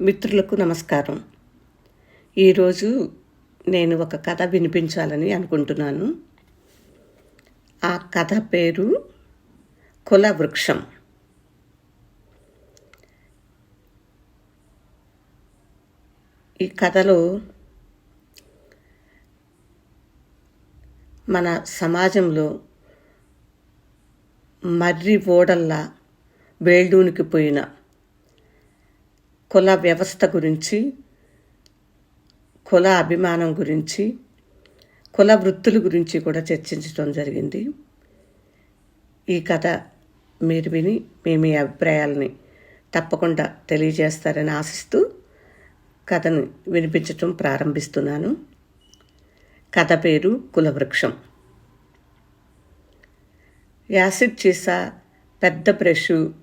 మిత్రులకు నమస్కారం. ఈరోజు నేను ఒక కథ వినిపించాలని అనుకుంటున్నాను. ఆ కథ పేరు కుల వృక్షం. ఈ కథలో మన సమాజంలో మర్రి ఓడల్లా వేల్డూనికి పోయిన కుల వ్యవస్థ గురించి కుల అభిమానం గురించి కుల వృత్తుల గురించి కూడా చర్చించడం జరిగింది. ఈ కథ మీరు విని మీ మీ అభిప్రాయాలని తప్పకుండా తెలియజేస్తారని ఆశిస్తూ కథను వినిపించటం ప్రారంభిస్తున్నాను. కథ పేరు కులవృక్షం. యాసిడ్ చీసా పెద్ద ప్రెషు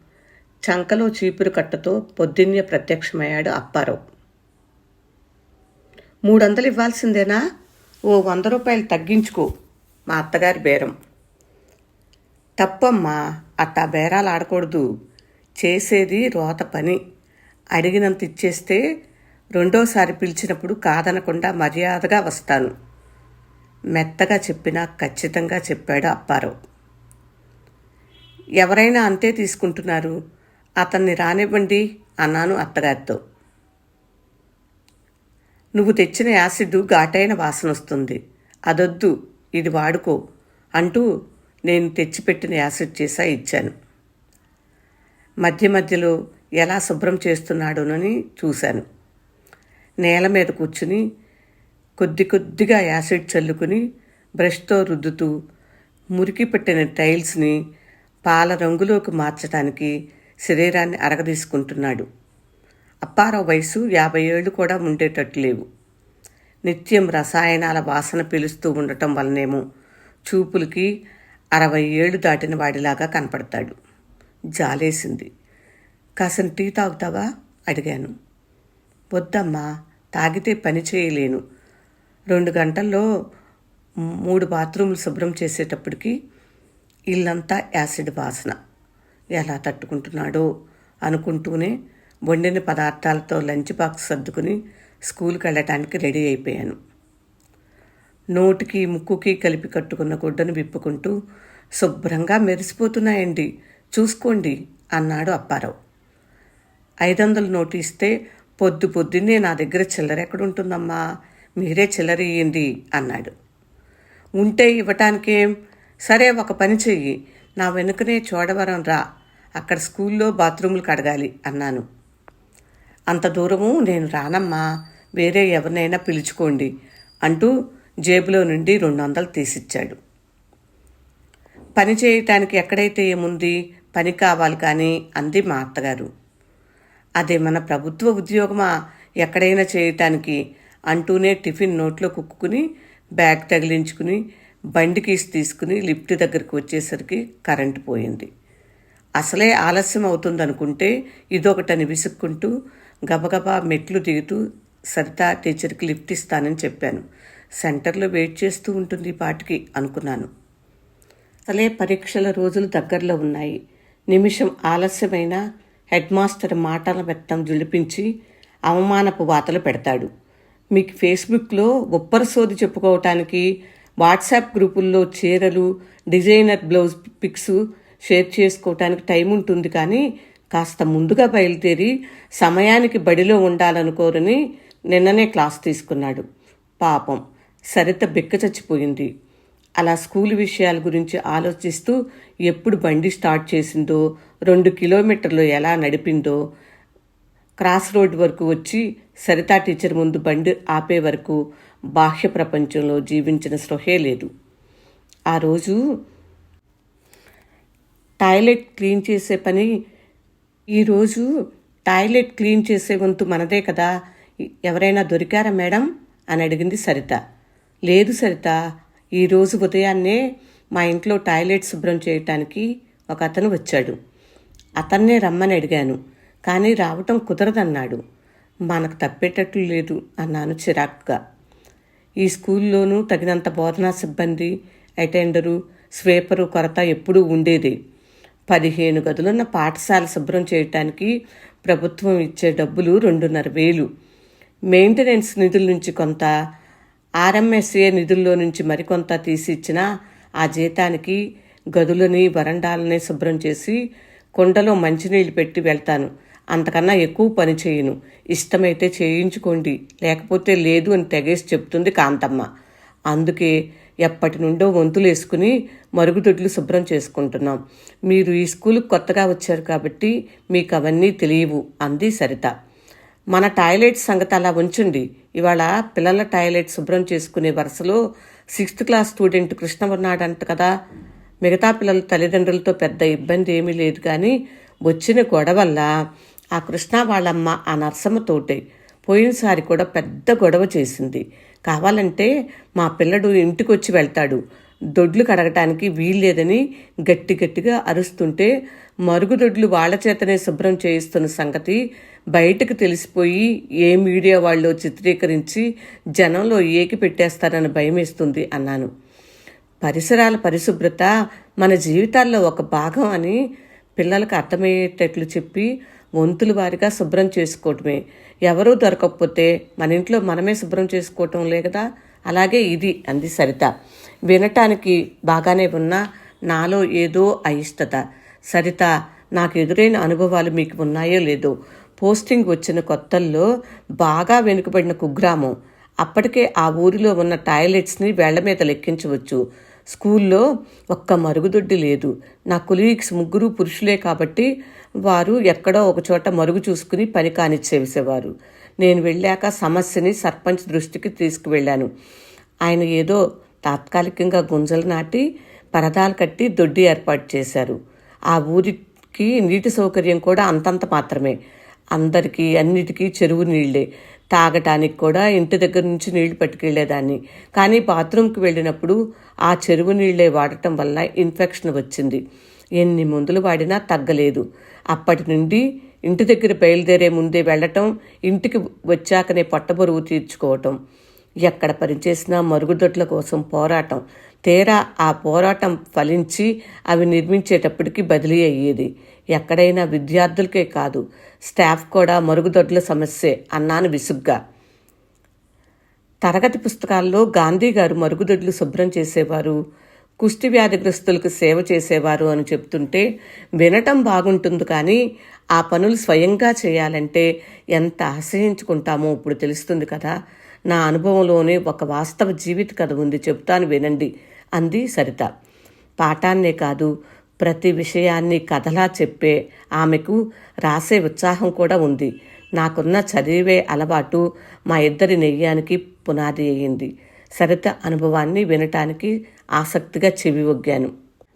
చంకలో చీపురు కట్టతో పొద్దున్నే ప్రత్యక్షమయ్యాడు అప్పారావు. మూడు వందలు ఇవ్వాల్సిందేనా? ఓ వంద రూపాయలు తగ్గించుకో మా అత్తగారి బేరం. తప్పమ్మా అట్టా బేరాలు ఆడకూడదు. చేసేది రోత పని. అడిగినంత ఇచ్చేస్తే రెండోసారి పిలిచినప్పుడు కాదనకుండా మర్యాదగా వస్తాను. మెత్తగా చెప్పినా ఖచ్చితంగా చెప్పాడు అప్పారావు. ఎవరైనా అంతే తీసుకుంటున్నారు? అతన్ని రానివ్వండి అన్నాను అత్తగారితో. నువ్వు తెచ్చిన యాసిడ్ ఘాటైన వాసన వస్తుంది. అదొద్దు ఇది వాడుకో అంటూ నేను తెచ్చిపెట్టిన యాసిడ్ చేసా ఇచ్చాను. మధ్య మధ్యలో ఎలా శుభ్రం చేస్తున్నాడోనని చూశాను. నేల మీద కూర్చుని కొద్ది కొద్దిగా యాసిడ్ చల్లుకుని బ్రష్తో రుద్దుతూ మురికి పెట్టిన టైల్స్ని పాల రంగులోకి మార్చడానికి శరీరాన్ని అరగదీసుకుంటున్నాడు. అప్పారావు వయసు యాభై ఏళ్ళు కూడా ఉండేటట్టు లేవు. నిత్యం రసాయనాల వాసన పీలుస్తూ ఉండటం వలనేమో చూపులకి అరవై ఏళ్ళు దాటిన వాడిలాగా కనపడతాడు. జాలేసింది. కాసిన టీ తాగుతావా? అడిగాను. వద్దమ్మా తాగితే పని చేయలేను. రెండు గంటల్లో మూడు బాత్రూములు శుభ్రం చేసేటప్పటికి ఇల్లంతా యాసిడ్ వాసన. ఎలా తట్టుకుంటున్నాడో అనుకుంటూనే వండిన పదార్థాలతో లంచ్ బాక్స్ సర్దుకుని స్కూల్కి వెళ్ళటానికి రెడీ అయిపోయాను. నోటికి ముక్కుకి కలిపి కట్టుకున్న గుడ్డను విప్పుకుంటూ శుభ్రంగా మెరిసిపోతున్నాయండి. చూసుకోండి అన్నాడు అప్పారావు. ఐదు వందలు నోటు ఇస్తే పొద్దు పొద్దున్నే నా దగ్గర చిల్లర ఎక్కడుంటుందమ్మా? మీరే చిల్లర ఇయ్యండి అన్నాడు. ఉంటే ఇవ్వటానికేం? సరే ఒక పని చెయ్యి. నా వెనుకనే చోడవరం రా అక్కడ స్కూల్లో బాత్రూములు కడగాలి అన్నాను. అంత దూరము నేను రానమ్మా వేరే ఎవరినైనా పిలుచుకోండి అంటూ జేబులో నుండి రెండు వందలు తీసిచ్చాడు. పని చేయటానికి ఎక్కడైతే ఏముంది? పని కావాలి కానీ అంది మా అత్తగారు. అదే మన ప్రభుత్వ ఉద్యోగమా? ఎక్కడైనా చేయటానికి అంటూనే టిఫిన్ నోట్లో కుక్కుని బ్యాగ్ తగిలించుకుని బండి కీస్ తీసుకుని లిఫ్ట్ దగ్గరికి వచ్చేసరికి కరెంటు పోయింది. అసలే ఆలస్యం అవుతుందనుకుంటే ఇదొకటని విసుక్కుంటూ గబగబా మెట్లు దిగుతూ సరిత టీచర్కి లిఫ్ట్ ఇస్తానని చెప్పాను. సెంటర్లో వెయిట్ చేస్తూ ఉంటుంది పాటికి అనుకున్నాను. అసలే పరీక్షల రోజులు దగ్గరలో ఉన్నాయి. నిమిషం ఆలస్యమైన హెడ్ మాస్టర్ మాటల వ్యక్తం జులిపించి అవమానపు వాతలు పెడతాడు. మీకు ఫేస్బుక్లో ఒప్పర సోది చెప్పుకోవటానికి వాట్సాప్ గ్రూపుల్లో చీరలు డిజైనర్ బ్లౌజ్ పిక్స్ షేర్ చేసుకోవటానికి టైం ఉంటుంది కానీ కాస్త ముందుగా బయలుదేరి సమయానికి బడిలో ఉండాలనుకోరని నిన్ననే క్లాస్ తీసుకున్నాడు. పాపం సరిత బిక్క చచ్చిపోయింది. అలా స్కూల్ విషయాల గురించి ఆలోచిస్తూ ఎప్పుడు బండి స్టార్ట్ చేసిందో రెండు కిలోమీటర్లు ఎలా నడిపిందో క్రాస్ రోడ్ వరకు వచ్చి సరితా టీచర్ ముందు బండి ఆపే వరకు బాహ్య ప్రపంచంలో జీవించిన స్పృహే లేదు. ఆ రోజు టాయిలెట్ క్లీన్ చేసే పని ఈరోజు టాయిలెట్ క్లీన్ చేసే వంతు మనదే కదా. ఎవరైనా దొరికారా మేడం? అని అడిగింది సరిత. లేదు సరిత ఈరోజు ఉదయాన్నే మా ఇంట్లో టాయిలెట్ శుభ్రం చేయటానికి ఒక అతను వచ్చాడు. అతన్నే రమ్మని అడిగాను కానీ రావటం కుదరదన్నాడు. మనకు తప్పేటట్లు లేదు అన్నాను చిరాకుగా. ఈ స్కూల్లోనూ తగినంత బోధనా సిబ్బంది అటెండరు స్వేపరు కొరత ఎప్పుడూ ఉండేది. పదిహేను గదులున్న పాఠశాల శుభ్రం చేయటానికి ప్రభుత్వం ఇచ్చే డబ్బులు రెండున్నర వేలు. మెయింటెనెన్స్ నిధుల నుంచి కొంత ఆర్ఎంఎస్ఏ నిధుల్లో నుంచి మరికొంత తీసి ఇచ్చిన ఆ జీతానికి గదులని వరండాలని శుభ్రం చేసి కుండలో మంచినీళ్ళు పెట్టి వెళ్తాను. అంతకన్నా ఎక్కువ పని చేయను. ఇష్టమైతే చేయించుకోండి. లేకపోతే లేదు అని తెగేసి చెప్తుంది కాంతమ్మ. అందుకే ఎప్పటి నుండో వంతులు వేసుకుని మరుగుదొడ్లు శుభ్రం చేసుకుంటున్నాం. మీరు ఈ స్కూల్కి కొత్తగా వచ్చారు కాబట్టి మీకు అవన్నీ తెలియవు అంది సరిత. మన టాయిలెట్ సంగతి అలా ఉంచండి. ఇవాళ పిల్లల టాయిలెట్ శుభ్రం చేసుకునే వరుసలో సిక్స్త్ క్లాస్ స్టూడెంట్ కృష్ణ ఉన్నాడంట కదా. మిగతా పిల్లల తల్లిదండ్రులతో పెద్ద ఇబ్బంది ఏమీ లేదు కానీ వచ్చిన గొడవల్ల? ఆ కృష్ణ వాళ్ళమ్మ ఆ నర్సమ్మతోటే పోయినసారి కూడా పెద్ద గొడవ చేసింది. కావాలంటే మా పిల్లడు ఇంటికి వచ్చి వెళ్తాడు. దొడ్లు కడగటానికి వీల్లేదని గట్టి గట్టిగా అరుస్తుంటే మరుగుదొడ్లు వాళ్ళ చేతనే శుభ్రం చేయిస్తున్న సంగతి బయటకు తెలిసిపోయి ఏ మీడియా వాళ్ళు చిత్రీకరించి జనంలో ఏకి పెట్టేస్తారని భయమేస్తుంది అన్నాను. పరిసరాల పరిశుభ్రత మన జీవితాల్లో ఒక భాగం అని పిల్లలకు అర్థమయ్యేటట్లు చెప్పి వంతుల వారిగా శుభ్రం చేసుకోవటమే. ఎవరూ దొరకకపోతే మన ఇంట్లో మనమే శుభ్రం చేసుకోవటంలే కదా? అలాగే ఇది అంది సరిత. వినటానికి బాగానే ఉన్నా నాలో ఏదో అయిష్టత. సరిత నాకు ఎదురైన అనుభవాలు మీకు ఉన్నాయో లేదో? పోస్టింగ్ వచ్చిన కొత్తల్లో బాగా వెనుకబడిన కుగ్రామం. అప్పటికే ఆ ఊరిలో ఉన్న టాయిలెట్స్ని వేళ్ళ మీద లెక్కించవచ్చు. స్కూల్లో ఒక్క మరుగుదొడ్డి లేదు. నా కొలీగ్స్ ముగ్గురు పురుషులే కాబట్టి వారు ఎక్కడో ఒకచోట మరుగు చూసుకుని పని కానిచ్చేసేవారు. నేను వెళ్ళాక సమస్యని సర్పంచ్ దృష్టికి తీసుకువెళ్ళాను. ఆయన ఏదో తాత్కాలికంగా గుంజలు నాటి పరదాలు కట్టి దొడ్డి ఏర్పాటు చేశారు. ఆ ఊరికి నీటి సౌకర్యం కూడా అంతంత మాత్రమే. అందరికీ అన్నిటికీ చెరువు నీళ్ళే. తాగటానికి కూడా ఇంటి దగ్గర నుంచి నీళ్ళు పట్టుకెళ్ళేదాన్ని. కానీ బాత్రూమ్కి వెళ్ళినప్పుడు ఆ చెరువు నీళ్ళే వాడటం వల్ల ఇన్ఫెక్షన్ వచ్చింది. ఎన్ని మందులు వాడినా తగ్గలేదు. అప్పటి నుండి ఇంటి దగ్గర బయలుదేరే ముందే వెళ్ళటం ఇంటికి వచ్చాకనే పొట్టబరువు తీర్చుకోవటం ఎక్కడ పనిచేసినా మరుగుదొడ్ల కోసం పోరాటం తీరా ఆ పోరాటం ఫలించి అవి నిర్మించేటప్పటికి బదిలీ అయ్యేది. ఎక్కడైనా విద్యార్థులకే కాదు స్టాఫ్ కూడా మరుగుదొడ్ల సమస్యే అన్నాను విసుగ్గా. తరగతి పుస్తకాల్లో గాంధీ గారు మరుగుదొడ్లు శుభ్రం చేసేవారు. కుష్టి వ్యాధిగ్రస్తులకు సేవ చేసేవారు అని చెప్తుంటే వినటం బాగుంటుంది కానీ ఆ పనులు స్వయంగా చేయాలంటే ఎంత ఆశ్రయించుకుంటామో ఇప్పుడు తెలుస్తుంది కదా. నా అనుభవంలోనే ఒక వాస్తవ జీవిత కథ ఉంది చెప్తాను వినండి అంది సరిత. పాఠాన్నే కాదు ప్రతి విషయాన్ని కథలా చెప్పే ఆమెకు రాసే ఉత్సాహం కూడా ఉంది. నాకున్న చదివే అలవాటు మా ఇద్దరి నెయ్యానికి పునాది అయ్యింది సరిత అనుభవాన్ని వినటానికి ఆసక్తిగా చెవి ఒగ్గాను.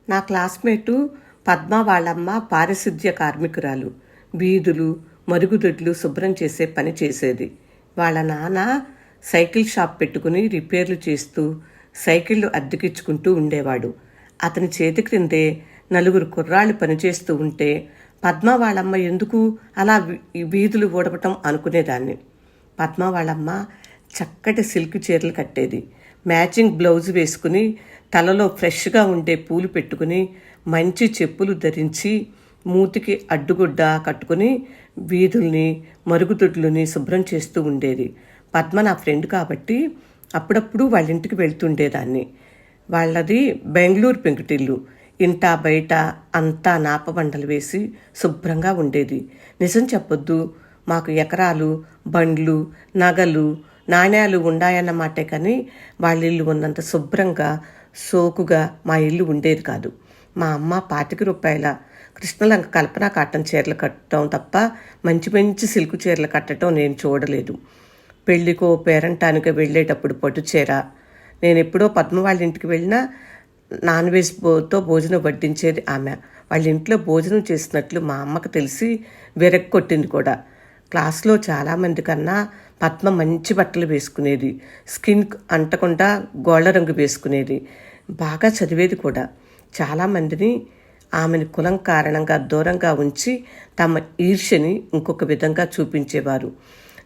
నా క్లాస్మేటు పద్మ వాళ్ళమ్మ పారిశుద్ధ్య కార్మికురాలు. వీధులు మరుగుదొడ్లు శుభ్రం చేసే పని చేసేది. వాళ్ళ నాన్న సైకిల్ షాప్ పెట్టుకుని రిపేర్లు చేస్తూ సైకిళ్ళు అద్దెకిచ్చుకుంటూ ఉండేవాడు. అతని చేతి క్రిందే నలుగురు కుర్రాళ్ళు పనిచేస్తూ ఉంటే పద్మ వాళ్ళమ్మ ఎందుకు అలా వీధులు ఊడపటం అనుకునేదాన్ని. పద్మ వాళ్ళమ్మ చక్కటి సిల్క్ చీరలు కట్టేది. మ్యాచింగ్ బ్లౌజ్ వేసుకుని తలలో ఫ్రెష్గా ఉండే పూలు పెట్టుకుని మంచి చెప్పులు ధరించి మూతికి అడ్డుగుడ్డ కట్టుకుని వీధుల్ని మరుగుదొడ్లని శుభ్రం చేస్తూ ఉండేది. పద్మ నా ఫ్రెండ్ కాబట్టి అప్పుడప్పుడు వాళ్ళ ఇంటికి వెళ్తుండేదాన్ని. వాళ్ళది బెంగళూరు పెంకుటిల్లు. ఇంట బయట అంతా నాపబండలు వేసి శుభ్రంగా ఉండేది. నిజం చెప్పొద్దు మాకు ఎకరాలు బండ్లు నగలు నాణ్యాలు ఉన్నాయన్నమాటే కానీ వాళ్ళ ఇల్లు ఉన్నంత శుభ్రంగా సోకుగా మా ఇల్లు ఉండేది కాదు. మా అమ్మ పాతిక రూపాయల కృష్ణలంక కల్పన కాటన్ చీరలు కట్టడం తప్ప మంచి మంచి సిల్క్ చీరలు కట్టడం నేను చూడలేదు. పెళ్ళికో పేరంటానికో వెళ్ళేటప్పుడు పట్టు చీర. నేను ఎప్పుడో పద్మ వాళ్ళ ఇంటికి వెళ్ళినా నాన్ వెజ్తో భోజనం వడ్డించేది ఆమె. వాళ్ళ ఇంట్లో భోజనం చేసినట్లు మా అమ్మకు తెలిసి కొట్టింది కూడా. క్లాస్లో చాలామంది కన్నా పద్మ మంచి బట్టలు వేసుకునేది స్కిన్ అంటకుండా గోళ్ళ రంగు వేసుకునేది. బాగా చదివేది కూడా. చాలామందిని ఆమెను కులం కారణంగా దూరంగా ఉంచి తమ ఈర్ష్యని ఇంకొక విధంగా చూపించేవారు.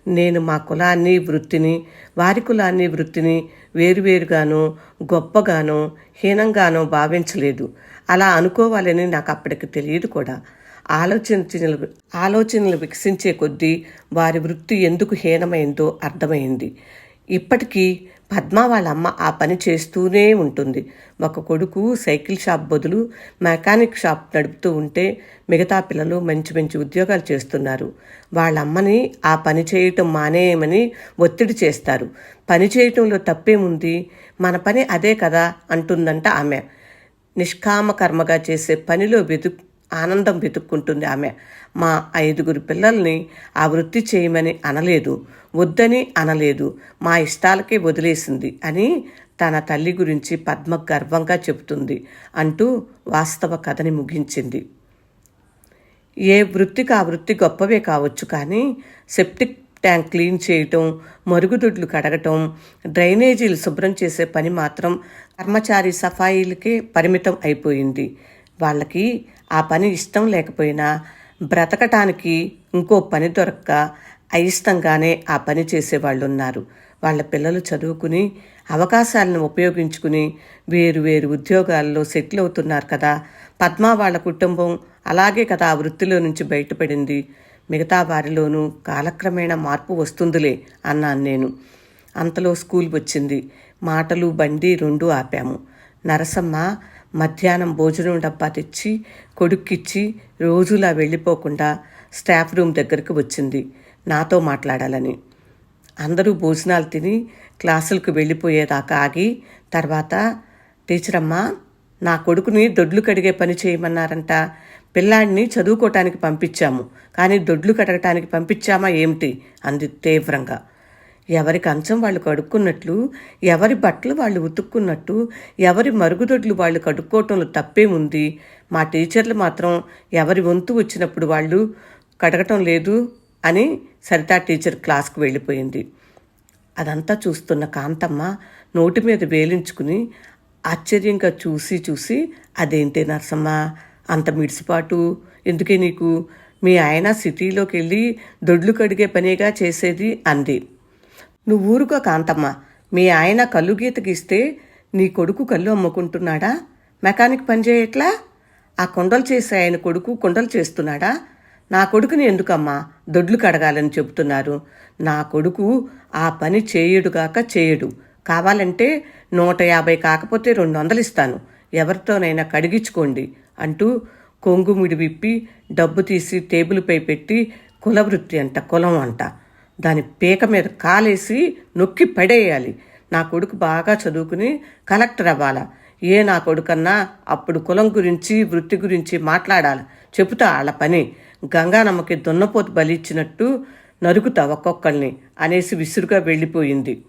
నేను మా కులాన్ని వృత్తిని వారి కులాన్ని వృత్తిని వేరువేరుగాను గొప్పగానో హీనంగానో భావించలేదు. అలా అనుకోవాలని నాకు అప్పటికి తెలియదు కూడా. ఆలోచించలు ఆలోచనలు వికసించే కొద్దీ వారి వృత్తి ఎందుకు హీనమైందో అర్థమైంది. ఇప్పటికీ పద్మ వాళ్ళ అమ్మ ఆ పని చేస్తూనే ఉంటుంది. ఒక కొడుకు సైకిల్ షాప్ బదులు మెకానిక్ షాప్ నడుపుతూ ఉంటే మిగతా పిల్లలు మంచి మంచి ఉద్యోగాలు చేస్తున్నారు. వాళ్ళ అమ్మని ఆ పని చేయటం మానేయమని ఒత్తిడి చేస్తారు. పని చేయటంలో తప్పేముంది? మన పని అదే కదా అంటుందంట ఆమె. నిష్కామ కర్మగా చేసే పనిలో వెతు ఆనందం వెతుక్కుంటుంది ఆమె. మా ఐదుగురు పిల్లల్ని ఆ వృత్తి చేయమని అనలేదు. వద్దని అనలేదు. మా ఇష్టాలకే వదిలేసింది అని తన తల్లి గురించి పద్మ గర్వంగా చెబుతుంది అంటూ వాస్తవ కథని ముగించింది. ఏ వృత్తికి ఆ వృత్తి గొప్పవే కావచ్చు కానీ సెప్టిక్ ట్యాంక్ క్లీన్ చేయటం మరుగుదొడ్లు కడగటం డ్రైనేజీలు శుభ్రం చేసే పని మాత్రం కర్మచారి సఫాయిలకే పరిమితం అయిపోయింది. వాళ్ళకి ఆ పని ఇష్టం లేకపోయినా బ్రతకటానికి ఇంకో పని దొరక్క అయిష్టంగానే ఆ పని చేసేవాళ్ళు ఉన్నారు వాళ్ళ పిల్లలు చదువుకుని అవకాశాలను ఉపయోగించుకుని వేరు వేరు ఉద్యోగాల్లో సెటిల్ అవుతున్నారు కదా. పద్మ వాళ్ళ కుటుంబం అలాగే కదా ఆ వృత్తిలో నుంచి బయటపడింది. మిగతా వారిలోనూ కాలక్రమేణా మార్పు వస్తుందిలే అన్నాను నేను. అంతలో స్కూల్ వచ్చింది. మాటలు బండి రెండూ ఆపాము. నరసమ్మ మధ్యాహ్నం భోజనం డబ్బా తెచ్చి కొడుక్కిచ్చి రోజులా వెళ్ళిపోకుండా స్టాఫ్ రూమ్ దగ్గరికి వచ్చింది నాతో మాట్లాడాలని. అందరూ భోజనాలు తిని క్లాసులకు వెళ్ళిపోయేదాకా ఆగి తర్వాత టీచర్ అమ్మా నా కొడుకుని దొడ్లు కడిగే పని చేయమన్నారంట. పిల్లాడిని చదువుకోవటానికి పంపించాము. కానీ దొడ్లు కడగటానికి పంపించామా ఏమిటి? అంది తీవ్రంగా. ఎవరి కంచం వాళ్ళు కడుక్కున్నట్లు ఎవరి బట్టలు వాళ్ళు ఉతుక్కున్నట్టు ఎవరి మరుగుదొడ్లు వాళ్ళు కడుక్కోవటంలో తప్పేముంది మా టీచర్లు మాత్రం ఎవరి వంతు వచ్చినప్పుడు వాళ్ళు కడగటం లేదు అని సరితా టీచర్ క్లాస్కు వెళ్ళిపోయింది. అదంతా చూస్తున్న కాంతమ్మ నోటి మీద వేలించుకుని ఆశ్చర్యంగా చూసి చూసి అదేంటి నరసమ్మ అంత మిడిసిపాటు ఎందుకే నీకు? మీ ఆయన సిటీలోకి వెళ్ళి దొడ్లు కడిగే పనిగా చేసేది అంది. నువ్వు ఊరుకో కాంతమ్మ. మీ ఆయన కళ్ళు గీత గీస్తే నీ కొడుకు కళ్ళు అమ్ముకుంటున్నాడా? మెకానిక్ పనిచేయట్లా ఆ కొండలు చేసే ఆయన కొడుకు కొండలు చేస్తున్నాడా? నా కొడుకుని ఎందుకమ్మా దొడ్లు కడగాలని చెబుతున్నారు? నా కొడుకు ఆ పని చేయుడుగాక చేయడు. కావాలంటే నూట యాభై కాకపోతే రెండు వందలు ఇస్తాను ఎవరితోనైనా కడిగించుకోండి అంటూ కొంగుమిడి విప్పి డబ్బు తీసి టేబుల్పై పెట్టి కులవృత్తి అంట కులం అంట. దాని పీక మీద కాలేసి నొక్కి పడేయాలి. నా కొడుకు బాగా చదువుకుని కలెక్టర్ అవ్వాలా? ఏ నా కొడుకన్నా అప్పుడు కులం గురించి వృత్తి గురించి మాట్లాడాలి. చెబుతా వాళ్ళ పని. గంగానమ్మకి దున్నపోతు బలిచ్చినట్టు నరుకుతా ఒక్కొక్కళ్ళని అనేసి విసురుగా వెళ్ళిపోయింది.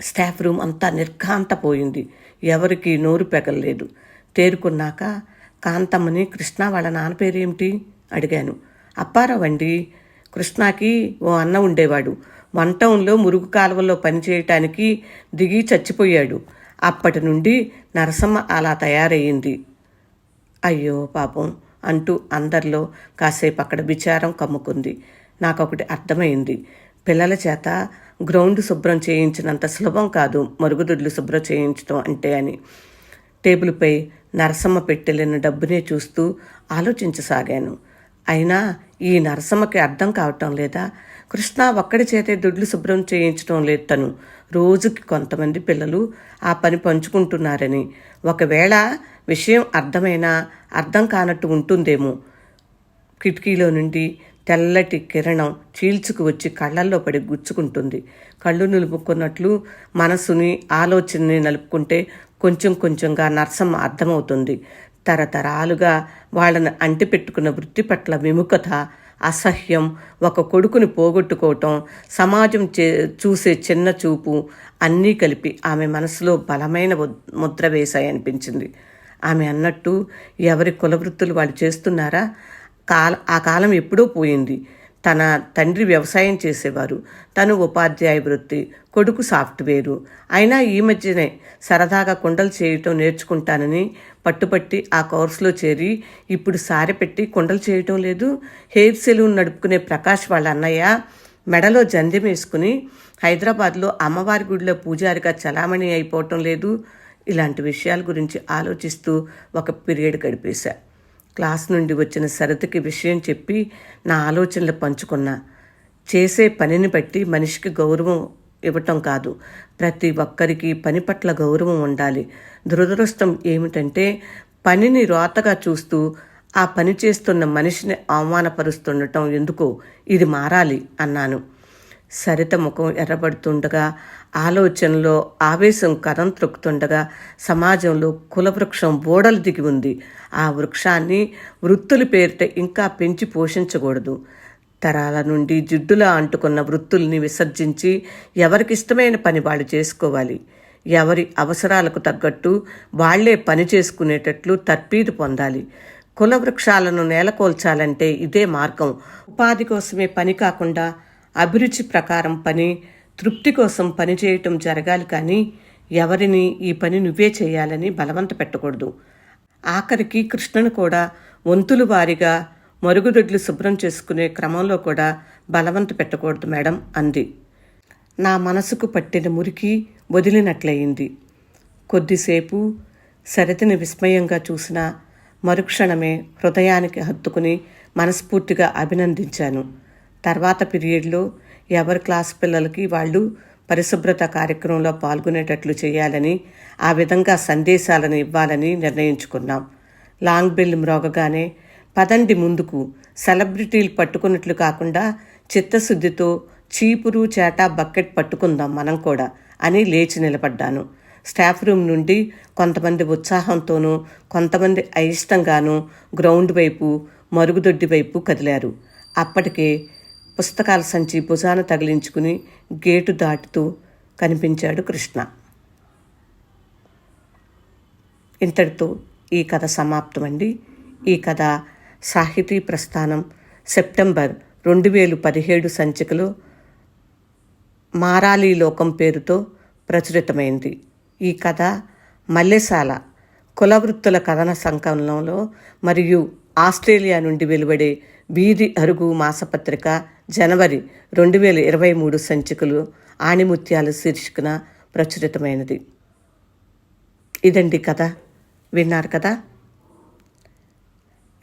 స్టాఫ్ రూమ్ అంతా నిర్ఘాంతపోయింది. ఎవరికి నోరు పెగలలేదు. తేరుకున్నాక కాంతమ్మని కృష్ణ వాళ్ళ నాన్న పేరేమిటి? అడిగాను. అప్పారావు అండి. కృష్ణాకి ఓ అన్న ఉండేవాడు. వన్ టౌన్లో మురుగు కాలువలో పనిచేయటానికి దిగి చచ్చిపోయాడు. అప్పటి నుండి నరసమ్మ అలా తయారయ్యింది అయ్యో పాపం అంటూ అందరిలో కాసేపు అక్కడ విచారం కమ్ముకుంది. నాకొకటి అర్థమైంది. పిల్లల చేత గ్రౌండ్ శుభ్రం చేయించినంత సులభం కాదు మరుగుదొడ్లు శుభ్రం చేయించడం అంటే అని. టేబుల్పై నరసమ్మ పెట్టెలిన డబ్బునే చూస్తూ ఆలోచించసాగాను. అయినా ఈ నరసమ్మకి అర్థం కావటం లేదా? కృష్ణ ఒక్కడి చేతే దుడ్లు శుభ్రం చేయించడం లేదు తను. రోజుకి కొంతమంది పిల్లలు ఆ పని పంచుకుంటున్నారని. ఒకవేళ విషయం అర్థమైనా అర్థం కానట్టు ఉంటుందేమో. కిటికీలో నుండి తెల్లటి కిరణం చీల్చుకు వచ్చి కళ్ళల్లో పడి గుచ్చుకుంటుంది. కళ్ళు నిలుపుకున్నట్లు మనసుని ఆలోచనని నలుపుకుంటే కొంచెం కొంచెంగా నర్సమ్మ అర్థమవుతుంది. తరతరాలుగా వాళ్ళను అంటిపెట్టుకున్న వృత్తి పట్ల విముఖత అసహ్యం ఒక కొడుకుని పోగొట్టుకోవటం సమాజం చే చూసే చిన్న చూపు అన్నీ కలిపి ఆమె మనసులో బలమైన ముద్ర వేశాయనిపించింది. ఆమె అన్నట్టు ఎవరి కులవృత్తులు వాళ్ళు చేస్తున్నారా? కాల ఆ కాలం ఎప్పుడూ పోయింది. తన తండ్రి వ్యవసాయం చేసేవారు. తను ఉపాధ్యాయ వృత్తి కొడుకు సాఫ్ట్వేరు. అయినా ఈ మధ్యనే సరదాగా కుండలు చేయటం నేర్చుకుంటానని పట్టుపట్టి ఆ కోర్సులో చేరి ఇప్పుడు సారె పెట్టి కుండలు చేయటం లేదు. హెయిర్ సెలూన్ నడుపుకునే ప్రకాష్ వాళ్ళ అన్నయ్య మెడలో జంధ్యం వేసుకుని హైదరాబాద్లో అమ్మవారి గుడిలో పూజారిగా చలామణి అయిపోవటం లేదు. ఇలాంటి విషయాల గురించి ఆలోచిస్తూ ఒక పీరియడ్ గడిపేశా. క్లాస్ నుండి వచ్చిన సరతికి విషయం చెప్పి నా ఆలోచనలు పంచుకున్నా. చేసే పనిని బట్టి మనిషికి గౌరవం ఇవ్వటం కాదు. ప్రతి ఒక్కరికి పని పట్ల గౌరవం ఉండాలి. దురదృష్టం ఏమిటంటే పనిని రోతగా చూస్తూ ఆ పని చేస్తున్న మనిషిని అవమానపరుస్తుండటం ఎందుకో ఇది మారాలి అన్నాను. సరిత ముఖం ఎర్రబడుతుండగా ఆలోచనలో ఆవేశం కరం త్రొక్కుతుండగా సమాజంలో కులవృక్షం బోడలు దిగి ఉంది. ఆ వృక్షాన్ని వృత్తుల పేరిట ఇంకా పెంచి పోషించకూడదు. తరాల నుండి జిడ్డులా అంటుకున్న వృత్తుల్ని విసర్జించి ఎవరికిష్టమైన పని వాళ్ళు చేసుకోవాలి. ఎవరి అవసరాలకు తగ్గట్టు వాళ్ళే పని చేసుకునేటట్లు తర్పీదు పొందాలి. కుల వృక్షాలను నేలకోల్చాలంటే ఇదే మార్గం. ఉపాధి కోసమే పని కాకుండా అభిరుచి ప్రకారం పని తృప్తి కోసం పని చేయటం జరగాలి కానీ ఎవరిని ఈ పని నువ్వే చేయాలని బలవంత పెట్టకూడదు. ఆఖరికి కృష్ణను కూడా వంతులు వారిగా మరుగుదొడ్లు శుభ్రం చేసుకునే క్రమంలో కూడా బలవంత పెట్టకూడదు మేడం అంది. నా మనసుకు పట్టిన మురికి వదిలినట్లయింది. కొద్దిసేపు సరితిని విస్మయంగా చూసిన మరుక్షణమే హృదయానికి హత్తుకుని మనస్ఫూర్తిగా అభినందించాను. తర్వాత పీరియడ్లో ఎవరి క్లాస్ పిల్లలకి వాళ్ళు పరిశుభ్రత కార్యక్రమంలో పాల్గొనేటట్లు చేయాలని ఆ విధంగా సందేశాలను ఇవ్వాలని నిర్ణయించుకున్నాం. లాంగ్ బెల్ మ్రోగగానే పదండి ముందుకు సెలబ్రిటీలు పట్టుకున్నట్లు కాకుండా చిత్తశుద్ధితో చీపురు చేట బకెట్ పట్టుకుందాం మనం కూడా అని లేచి నిలబడ్డాను. స్టాఫ్ రూమ్ నుండి కొంతమంది ఉత్సాహంతోనూ కొంతమంది అయిష్టంగానూ గ్రౌండ్ వైపు మరుగుదొడ్డి వైపు కదిలారు. అప్పటికే పుస్తకాల సంచి భుజాన తగిలించుకుని గేటు దాటుతూ కనిపించాడు కృష్ణ. ఇంతటితో ఈ కథ సమాప్తమండి. ఈ కథ సాహితీ ప్రస్థానం సెప్టెంబర్ రెండు వేలు పదిహేడు సంచికలో మారాలి లోకం పేరుతో ప్రచురితమైంది. ఈ కథ మల్లెసాల కులవృత్తుల కథన సంకలనంలో మరియు ఆస్ట్రేలియా నుండి వెలువడే వీధి అరుగు మాసపత్రిక జనవరి రెండు వేల ఇరవై మూడు సంచికలు ఆణిముత్యాలు శీర్షికన ప్రచురితమైనది. ఇదండి కథ. విన్నారు కదా?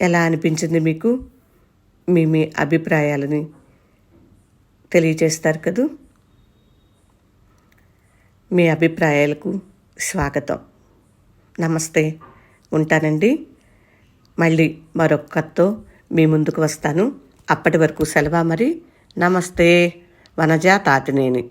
ఎలా అనిపించింది మీకు? మీ మీ అభిప్రాయాలని తెలియజేస్తారు కదూ? మీ అభిప్రాయాలకు స్వాగతం. నమస్తే. ఉంటానండి. మళ్ళీ మరొక కథతో మీ ముందుకు వస్తాను. అప్పటి వరకు సెలవా మరి? నమస్తే వనజా తాతినేని